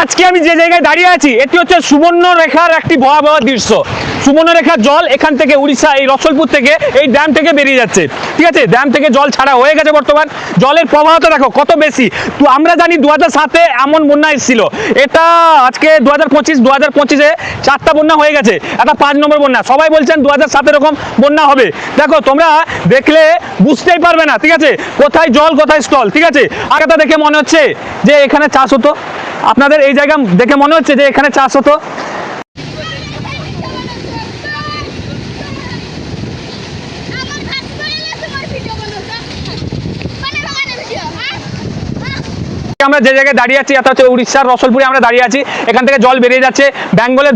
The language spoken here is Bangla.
আজকে আমি যে জায়গায় দাঁড়িয়ে আছি এটি হচ্ছে সুবর্ণ রেখার একটি ভয়াবহ দৃশ্য। সুবর্ণ রেখার জল এখান থেকে উড়িষ্যা, এই রসলপুর থেকে এই ড্যাম থেকে বেরিয়ে যাচ্ছে। ঠিক আছে? ড্যাম থেকে জল ছাড়া হয়ে গেছে বর্তমান। জলের প্রবাহটা দেখো, কত বেশি। তো আমরা জানি দু হাজার সাতে এমন বন্যা এসেছিল। এটা আজকে দু হাজার পঁচিশ দু হাজার পঁচিশে চারটা বন্যা হয়ে গেছে। এটা পাঁচ নম্বর বন্যা। সবাই বলছেন দু হাজার সাত এরকম বন্যা হবে। দেখো, তোমরা দেখলে বুঝতেই পারবে না, ঠিক আছে? কোথায় জল, কোথায় স্থল, ঠিক আছে? আগেটা দেখে মনে হচ্ছে যে এখানে চাষ হতো। আপনাদের এই জায়গা দেখে মনে হচ্ছে যে এখানে চাষ হতো আমার কাজ করে না তোমার ভিডিও বানাতে মানে মানে ভিডিও হ্যাঁ হ্যাঁ আমরা যে জায়গায় দাঁড়িয়ে আছি হচ্ছে উড়িষ্যার রসলপুরে আমরা দাঁড়িয়ে আছি। এখান থেকে জল বেরিয়ে যাচ্ছে। বেঙ্গলে